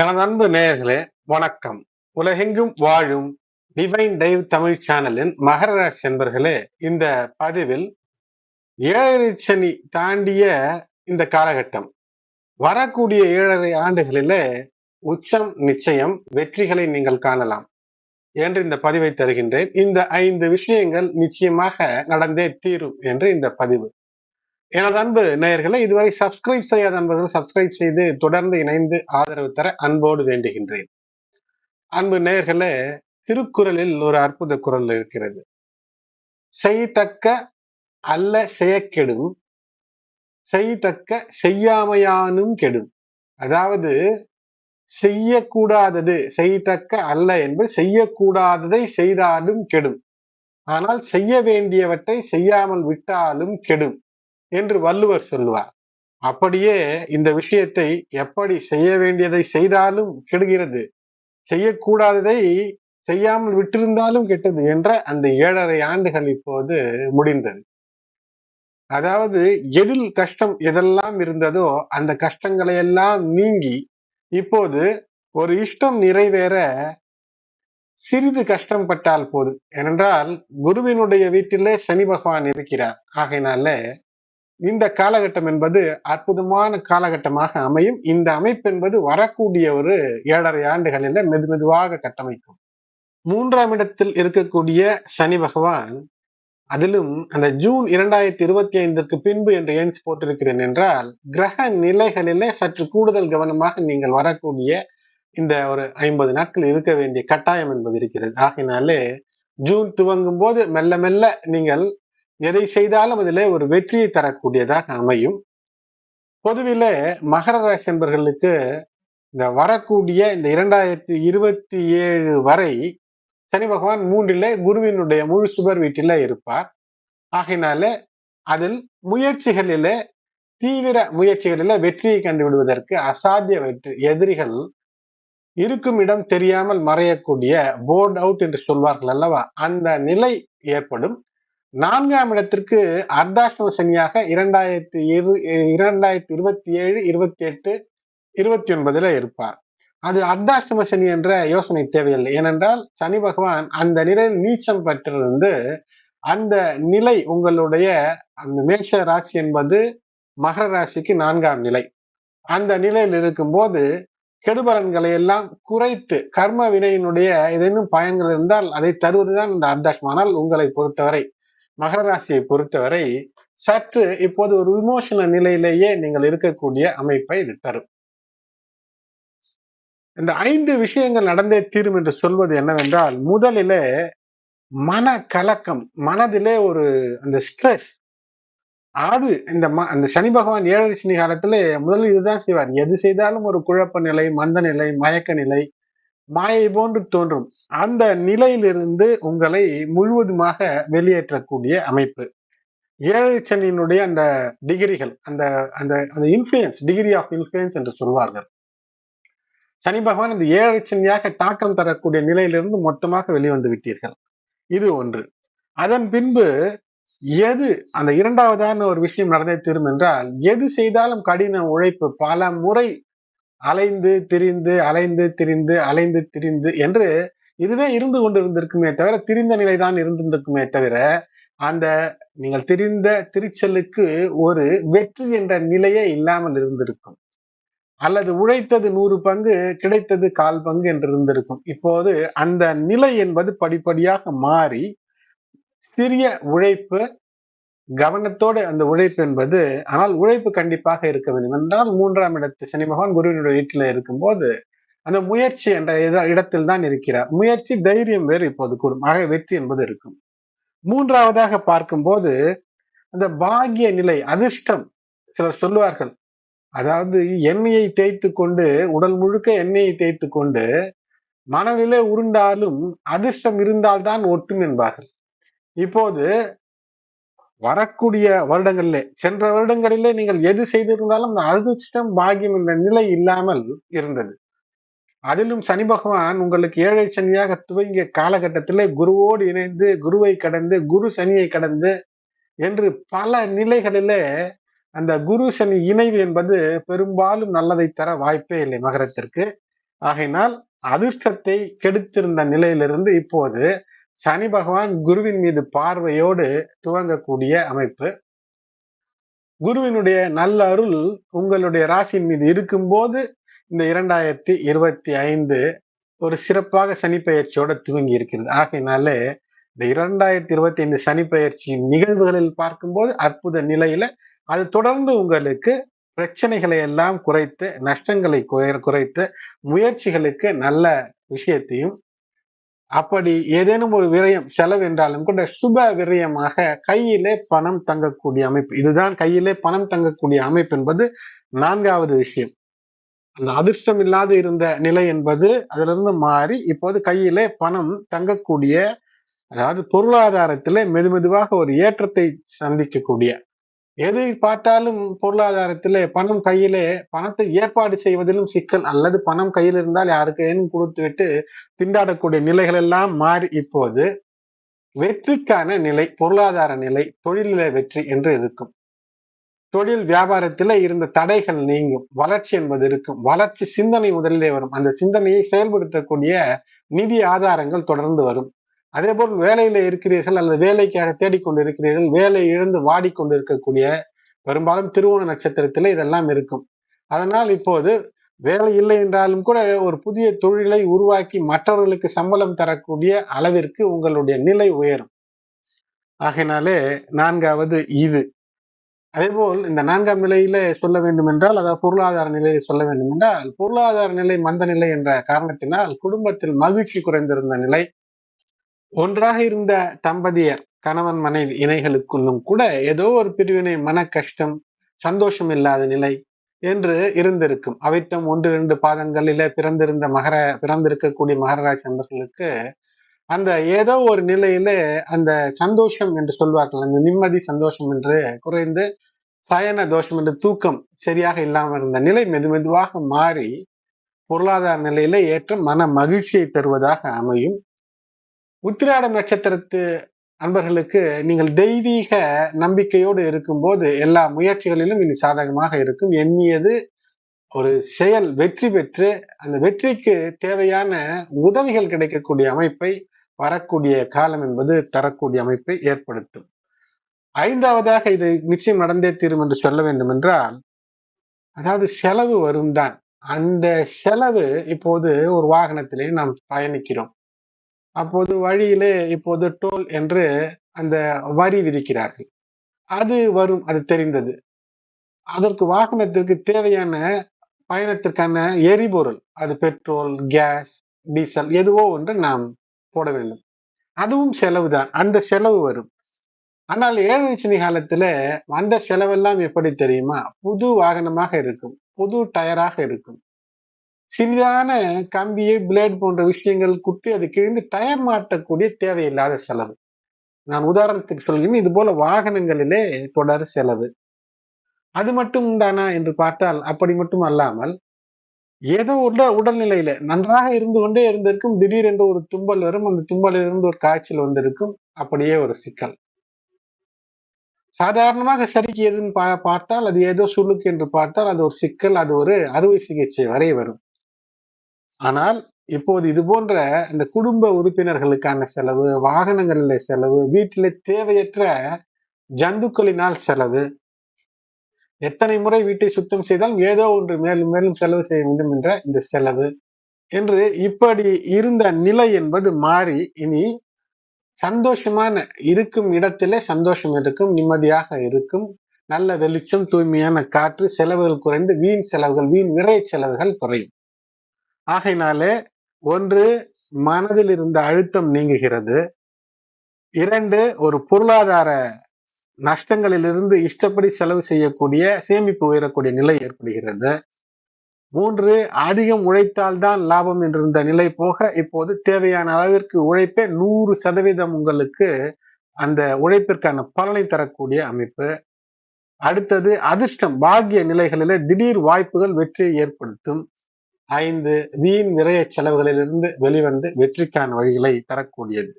எனது அன்பு நேயர்களே வணக்கம். உலகெங்கும் வாழும் டிவைன் டைவ் தமிழ் சேனலின் மகர ராசி என்பர்களே இந்த பதிவில் ஏழரை சனி தாண்டிய இந்த காலகட்டம். வரக்கூடிய ஏழரை ஆண்டுகளிலே உச்சம் நிச்சயம் வெற்றிகளை நீங்கள் காணலாம் என்று இந்த பதிவை தருகின்றேன். இந்த ஐந்து விஷயங்கள் நிச்சயமாக நடந்தே தீரும் என்று இந்த பதிவு எனது அன்பு நேயர்களை இதுவரை சப்ஸ்கிரைப் செய்யாத நண்பர்கள் சப்ஸ்கிரைப் செய்து தொடர்ந்து இணைந்து ஆதரவு தர அன்போடு வேண்டுகின்றேன். அன்பு நேயர்களே திருக்குறளில் ஒரு அற்புத குரல் இருக்கிறது. செய்தக்க அல்ல செய்யக்கெடும் செய்தக்க செய்யாமையானும் கெடும். அதாவது செய்யக்கூடாதது செய்தக்க அல்ல என்பது செய்யக்கூடாததை செய்தாலும் கெடும். ஆனால் செய்ய வேண்டியவற்றை செய்யாமல் விட்டாலும் கெடும். என்று வள்ளுவர் சொல்லுவார். அப்படியே இந்த விஷயத்தை எப்படி செய்ய வேண்டியதை செய்தாலும் கெடுகிறது. செய்யக்கூடாததை செய்யாமல் விட்டிருந்தாலும் கெட்டது என்ற அந்த ஏழரை ஆண்டுகள் இப்போது முடிந்தது. அதாவது எதில் கஷ்டம் எதெல்லாம் இருந்ததோ அந்த கஷ்டங்களை எல்லாம் நீங்கி இப்போது ஒரு இஷ்டம் நிறைவேற சிறிது கஷ்டம் பட்டால் போதும். ஏனென்றால் குருவினுடைய வீட்டிலே சனி பகவான் இருக்கிறார். ஆகையினால இந்த காலகட்டம் என்பது அற்புதமான காலகட்டமாக அமையும். இந்த அமைப்பு என்பது வரக்கூடிய ஒரு ஏழரை ஆண்டுகளில் மெது மெதுவாக கட்டமைக்கும். மூன்றாம் இடத்தில் இருக்கக்கூடிய சனி பகவான் அதிலும் அந்த ஜூன் இரண்டாயிரத்தி இருபத்தி ஐந்திற்கு பின்பு என்று ஏன் போட்டிருக்கிறேன் என்றால் கிரக நிலைகளிலே சற்று கூடுதல் கவனமாக நீங்கள் வரக்கூடிய இந்த ஒரு ஐம்பது நாட்கள் இருக்க வேண்டிய கட்டாயம் என்பது இருக்கிறது. ஆகினாலே ஜூன் துவங்கும் போது மெல்ல மெல்ல நீங்கள் எதை செய்தாலும் அதிலே ஒரு வெற்றியை தரக்கூடியதாக அமையும். பொதுவில மகர ராசி என்பர்களுக்கு இந்த வரக்கூடிய இந்த இரண்டாயிரத்தி இருபத்தி ஏழு வரை சனி பகவான் மூன்றிலே குருவினுடைய முழு சுபர் வீட்டில இருப்பார். ஆகையினால அதில் முயற்சிகளில தீவிர முயற்சிகளில வெற்றியை கண்டுவிடுவதற்கு அசாத்திய வெற்றி எதிரிகள் இருக்கும் இடம் தெரியாமல் மறையக்கூடிய போர்ட் அவுட் என்று சொல்வார்கள் அல்லவா? அந்த நிலை ஏற்படும். நான்காம் இடத்திற்கு அர்த்தாஷ்டம சனியாக இரண்டாயிரத்தி இரு இரண்டாயிரத்தி இருபத்தி ஏழு இருபத்தி எட்டு இருபத்தி ஒன்பதுல இருப்பார். அது அர்த்தாஷ்டம சனி என்ற யோசனை தேவையில்லை. ஏனென்றால் சனி பகவான் அந்த நிலையில் நீச்சம் பெற்றிருந்து அந்த நிலை உங்களுடைய அந்த மேஷ ராசி என்பது மகர ராசிக்கு நான்காம் நிலை. அந்த நிலையில் இருக்கும்போது கெடுபலன்களை எல்லாம் குறைத்து கர்ம வினையினுடைய ஏதேனும் பயன்கள் இருந்தால் அதை தருவதுதான் இந்த அர்த்தாஷ்டம் உங்களை பொறுத்தவரை மகர ராசியை பொறுத்தவரை சற்று இப்போது ஒரு விமோசன நிலையிலேயே நீங்கள் இருக்கக்கூடிய அமைப்பை இது தரும். இந்த ஐந்து விஷயங்கள் நடந்தே தீரும் என்று சொல்வது என்னவென்றால் முதலிலே மன கலக்கம் மனதிலே ஒரு அந்த ஸ்ட்ரெஸ் ஆடு இந்த அந்த சனி பகவான் ஏழரை சனி காலத்துல முதலில் இதுதான் செய்வார். எது செய்தாலும் ஒரு குழப்ப நிலை மந்த நிலை மயக்க நிலை மாயை போன்று தோன்றும். அந்த நிலையிலிருந்து உங்களை முழுவதுமாக வெளியேற்றக்கூடிய அமைப்பு. ஏழை சனியினுடைய அந்த டிகிரிகள் அந்த அந்த அந்த இன்ஃபுளுயன்ஸ் டிகிரி ஆஃப் இன்ஃபுளுயன்ஸ் என்று சொல்வார்கள். சனி பகவான் இந்த ஏழை சனியாக தாக்கம் தரக்கூடிய நிலையிலிருந்து மொத்தமாக வெளிவந்து விட்டீர்கள் இது ஒன்று. அதன் பின்பு எது அந்த இரண்டாவதான ஒரு விஷயம் நடந்தே தீரும் என்றால் எது செய்தாலும் கடின உழைப்பு பல முறை அலைந்து திரிந்து அலைந்து திரிந்து அலைந்து திரிந்து என்று இதுவே இருந்து கொண்டிருந்திருக்குமே தவிர திரிந்த நிலைதான் இருந்திருக்குமே தவிர அந்த நீங்கள் திரிந்த திரிச்சலுக்கு ஒரு வெற்றி என்ற நிலையே இல்லாமல் இருந்திருக்கும். அல்லது உழைத்தது நூறு பங்கு கிடைத்தது கால் பங்கு என்று இருந்திருக்கும். இப்போது அந்த நிலை என்பது படிப்படியாக மாறி சிறிய உழைப்பு கவனத்தோடு அந்த உழைப்பு என்பது ஆனால் உழைப்பு கண்டிப்பாக இருக்க வேண்டும் என்றால் மூன்றாம் இடத்து சனி பகவான் குருவினுடைய வீட்டில் இருக்கும்போது அந்த முயற்சி என்ற இடத்தில் தான் இருக்கிறார். முயற்சி தைரியம் வேறு இப்போது கூடும். ஆக வெற்றி என்பது இருக்கும். மூன்றாவதாக பார்க்கும்போது அந்த பாகிய நிலை அதிர்ஷ்டம் சிலர் சொல்லுவார்கள். அதாவது எண்ணெயை தேய்த்து கொண்டு உடல் முழுக்க எண்ணெயை தேய்த்து கொண்டு மனநிலை உருண்டாலும் அதிர்ஷ்டம் இருந்தால்தான் ஒட்டும் என்பார்கள். இப்போது வரக்கூடிய வருடங்களிலே சென்ற வருடங்களிலே நீங்கள் எது செய்திருந்தாலும் அந்த அதிர்ஷ்டம் பாகியம் என்ற நிலை இல்லாமல் இருந்தது. அதிலும் சனி பகவான் உங்களுக்கு ஏழை சனியாக துவங்கிய காலகட்டத்திலே குருவோடு இணைந்து குருவை கடந்து குரு சனியை கடந்து என்று பல நிலைகளிலே அந்த குரு சனி இணைவு என்பது பெரும்பாலும் நல்லதை தர வாய்ப்பே இல்லை மகரத்திற்கு. ஆகையினால் அதிர்ஷ்டத்தை கெடுத்திருந்த நிலையிலிருந்து இப்போது சனி பகவான் குருவின் மீது பார்வையோடு துவங்கக்கூடிய அமைப்பு. குருவினுடைய நல்ல அருள் உங்களுடைய ராசியின் மீது இருக்கும்போது இந்த இரண்டாயிரத்தி இருபத்தி ஐந்து ஒரு சிறப்பாக சனி பயிற்சியோட துவங்கி இருக்கிறது. ஆகையினாலே இந்த இரண்டாயிரத்தி இருபத்தி ஐந்து சனி பயிற்சி நிகழ்வுகளில் பார்க்கும்போது அற்புத நிலையில அது தொடர்ந்து உங்களுக்கு பிரச்சனைகளை எல்லாம் குறைத்து நஷ்டங்களை குறைத்து முயற்சிகளுக்கு நல்ல விஷயத்தையும் அப்படி ஏதேனும் ஒரு விரயம் செலவு என்றாலும் கூட சுப விரயமாக கையிலே பணம் தங்கக்கூடிய அமைப்பு. இதுதான் கையிலே பணம் தங்கக்கூடிய அமைப்பு என்பது நான்காவது விஷயம். அந்த அதிர்ஷ்டம் இல்லாது இருந்த நிலை என்பது அதிலிருந்து மாறி இப்போது கையிலே பணம் தங்கக்கூடிய அதாவது பொருளாதாரத்திலே மெதுமெதுவாக ஒரு ஏற்றத்தை சந்திக்கக்கூடிய எதை பார்த்தாலும் பொருளாதாரத்திலே பணம் கையிலே பணத்தை ஏற்பாடு செய்வதிலும் சிக்கல் அல்லது பணம் கையில் இருந்தால் யாருக்கேனும் கொடுத்து விட்டு திண்டாடக்கூடிய நிலைகள் எல்லாம் மாறி இப்போது வெற்றிக்கான நிலை பொருளாதார நிலை தொழிலில வெற்றி என்று இருக்கும். தொழில் வியாபாரத்தில் இருந்த தடைகள் நீங்கும் வளர்ச்சி என்பது இருக்கும். வளர்ச்சி சிந்தனை முதலிலே வரும். அந்த சிந்தனையை செயல்படுத்தக்கூடிய நிதி ஆதாரங்கள் தொடர்ந்து வரும். அதே போல் வேலையில இருக்கிறீர்கள் அல்லது வேலைக்காக தேடிக்கொண்டு இருக்கிறீர்கள் வேலை இழந்து வாடிக்கொண்டு இருக்கக்கூடிய பெரும்பாலும் திருவோண நட்சத்திரத்தில் இதெல்லாம் இருக்கும். அதனால் இப்போது வேலை இல்லை என்றாலும் கூட ஒரு புதிய தொழிலை உருவாக்கி மற்றவர்களுக்கு சம்பளம் தரக்கூடிய அளவிற்கு உங்களுடைய நிலை உயரும். ஆகையினாலே நான்காவது இது. அதேபோல் இந்த நான்காம் நிலையில சொல்ல வேண்டும் என்றால் அதாவது பொருளாதார நிலையை சொல்ல வேண்டும் என்றால் பொருளாதார நிலை மந்த நிலை என்ற காரணத்தினால் குடும்பத்தில் மகிழ்ச்சி குறைந்திருந்த நிலை ஒன்றாக இருந்த தம்பதியர் கணவன் மனைவி இணைகளுக்குள்ளும் கூட ஏதோ ஒரு பிரிவினை மன கஷ்டம் சந்தோஷம் இல்லாத நிலை என்று இருந்திருக்கும். அவிட்டம் ஒன்று இரண்டு பாதங்களில பிறந்திருந்த மகர பிறந்திருக்கக்கூடிய மகராஜ் நண்பர்களுக்கு அந்த ஏதோ ஒரு நிலையில அந்த சந்தோஷம் என்று சொல்வார்கள். அந்த நிம்மதி சந்தோஷம் என்று குறைந்து சயன தோஷம் என்று தூக்கம் சரியாக இல்லாமல் இருந்த நிலை மெது மெதுவாக மாறி பொருளாதார நிலையில ஏற்ற மன மகிழ்ச்சியை தருவதாக அமையும். உத்திராடம் நட்சத்திரத்து அன்பர்களுக்கு நீங்கள் தெய்வீக நம்பிக்கையோடு இருக்கும்போது எல்லா முயற்சிகளிலும் இனி சாதகமாக இருக்கும். எண்ணியது ஒரு செயல் வெற்றி பெற்று அந்த வெற்றிக்கு தேவையான உதவிகள் கிடைக்கக்கூடிய அமைப்பை வரக்கூடிய காலம் என்பது தரக்கூடிய அமைப்பை ஏற்படுத்தும். ஐந்தாவதாக இது நிச்சயம் நடந்தே தீரும் என்று சொல்ல வேண்டும் என்றால் அதாவது செலவு வரும் தான் அந்த செலவு இப்போது ஒரு வாகனத்திலே நாம் பயணிக்கிறோம். அப்போது வழியிலே இப்போது டோல் என்று அந்த வரி விதிக்கிறார்கள். அது வரும் அது தெரிந்தது. அதற்கு வாகனத்திற்கு தேவையான பயணத்திற்கான எரிபொருள் அது பெட்ரோல் கேஸ் டீசல் எதுவோ ஒன்று நாம் போட வேண்டும். அதுவும் செலவுதான் அந்த செலவு வரும். ஆனால் ஏழரை சனி காலத்துல அந்த செலவெல்லாம் எப்படி தெரியுமா? புது வாகனமாக இருக்கும் புது டயராக இருக்கும். சிறிதான கம்பியை பிளேட் போன்ற விஷயங்கள் குட்டி அது கிழிந்து டயர் மாற்றக்கூடிய தேவையில்லாத செலவு. நான் உதாரணத்துக்கு சொல்கிறேன் இது போல வாகனங்களிலே தொடர் செலவு. அது மட்டும் தானா என்று பார்த்தால் அப்படி மட்டும் அல்லாமல் ஏதோ உடல் உடல்நிலையில நன்றாக இருந்து கொண்டே இருந்திருக்கும் திடீரென்று ஒரு தும்பல் வரும் அந்த தும்பலில் இருந்து ஒரு காய்ச்சல் வந்திருக்கும் அப்படியே ஒரு சிக்கல். சாதாரணமாக சரிக்கு எதுன்னு பா பார்த்தால் அது ஏதோ சுழுக்கு என்று பார்த்தால் அது ஒரு சிக்கல் அது ஒரு அறுவை சிகிச்சை வரை வரும். ஆனால் இப்போது இது போன்ற இந்த குடும்ப உறுப்பினர்களுக்கான செலவு வாகனங்களில் செலவு வீட்டில் தேவையற்ற ஜந்துக்களினால் செலவு. எத்தனை முறை வீட்டை சுத்தம் செய்தால் ஏதோ ஒன்று மேலும் மேலும் செலவு செய்ய வேண்டும் என்ற இந்த செலவு. என்று இப்படி இருந்த நிலை என்பது மாறி இனி சந்தோஷமான இருக்கும் இடத்திலே சந்தோஷம் இருக்கும் நிம்மதியாக இருக்கும் நல்ல வெளிச்சம் தூய்மையான காற்று செலவுகள் குறைந்து வீண் செலவுகள் வீண் விரை செலவுகள் குறையும். ஆகையினாலே ஒன்று மனதில் இருந்த அழுத்தம் நீங்குகிறது. இரண்டு ஒரு பொருளாதார நஷ்டங்களிலிருந்து இஷ்டப்படி செலவு செய்யக்கூடிய சேமிப்பு உயரக்கூடிய நிலை ஏற்படுகிறது. மூன்று அதிகம் உழைத்தால்தான் லாபம் என்றிருந்த நிலை போக இப்போது தேவையான அளவிற்கு உழைப்பே நூறு சதவீதம் உங்களுக்கு அந்த உழைப்பிற்கான பலனை தரக்கூடிய அமைப்பு. அடுத்தது அதிர்ஷ்டம் பாகிய நிலைகளிலே திடீர் வாய்ப்புகள் வெற்றியை ஏற்படுத்தும். ஐந்து வீண் நிறைய செலவுகளிலிருந்து வெளிவந்து வெற்றிக்கான வழிகளை தரக்கூடியது.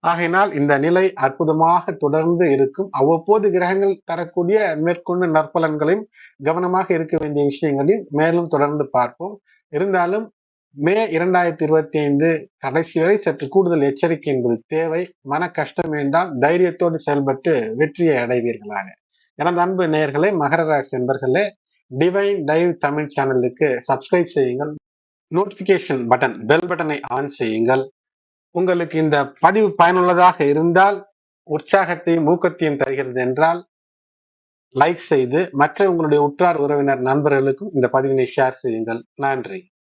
ஆகையினால் இந்த நிலை அற்புதமாக தொடர்ந்து இருக்கும். அவ்வப்போது கிரகங்கள் தரக்கூடிய மேற்கொண்டு நற்பலன்களையும் கவனமாக இருக்க வேண்டிய விஷயங்களையும் மேலும் தொடர்ந்து பார்ப்போம். இருந்தாலும் மே இரண்டாயிரத்தி இருபத்தி ஐந்து கடைசி வரை சற்று கூடுதல் எச்சரிக்கை என்பது தேவை. மன கஷ்டம் வேண்டாம். தைரியத்தோடு செயல்பட்டு வெற்றியை அடைவீர்களாக. எனது அன்பு நேயர்களே மகர ராசி என்பர்களே டிவைன் டைவ் தமிழ் சேனலுக்கு சப்ஸ்கிரைப் செய்யுங்கள். நோட்டிபிகேஷன் பட்டன் பெல் பட்டனை ஆன் செய்யுங்கள். உங்களுக்கு இந்த பதிவு பயனுள்ளதாக இருந்தால் உற்சாகத்தையும் ஊக்கத்தையும் தருகிறது என்றால் லைக் செய்து மற்ற உங்களுடைய உற்றார் உறவினர் நண்பர்களுக்கும் இந்த பதிவினை ஷேர் செய்யுங்கள். நன்றி.